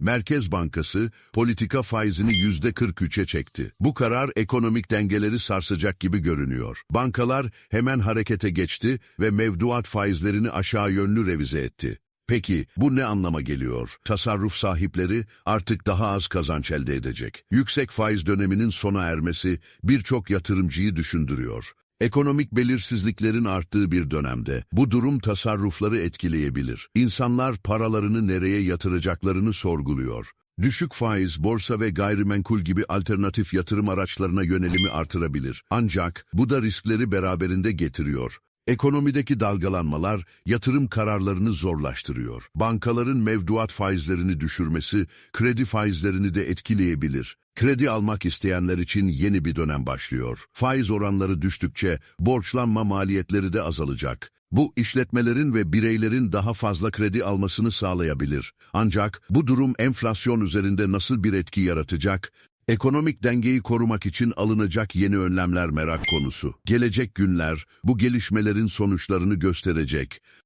Merkez Bankası politika faizini yüzde 43'e çekti. Bu karar ekonomik dengeleri sarsacak gibi görünüyor. Bankalar hemen harekete geçti ve mevduat faizlerini aşağı yönlü revize etti. Peki bu ne anlama geliyor? Tasarruf sahipleri artık daha az kazanç elde edecek. Yüksek faiz döneminin sona ermesi birçok yatırımcıyı düşündürüyor. Ekonomik belirsizliklerin arttığı bir dönemde bu durum tasarrufları etkileyebilir. İnsanlar paralarını nereye yatıracaklarını sorguluyor. Düşük faiz, borsa ve gayrimenkul gibi alternatif yatırım araçlarına yönelimi artırabilir. Ancak bu da riskleri beraberinde getiriyor. Ekonomideki dalgalanmalar yatırım kararlarını zorlaştırıyor. Bankaların mevduat faizlerini düşürmesi kredi faizlerini de etkileyebilir. Kredi almak isteyenler için yeni bir dönem başlıyor. Faiz oranları düştükçe borçlanma maliyetleri de azalacak. Bu işletmelerin ve bireylerin daha fazla kredi almasını sağlayabilir. Ancak bu durum enflasyon üzerinde nasıl bir etki yaratacak? Ekonomik dengeyi korumak için alınacak yeni önlemler merak konusu. Gelecek günler bu gelişmelerin sonuçlarını gösterecek.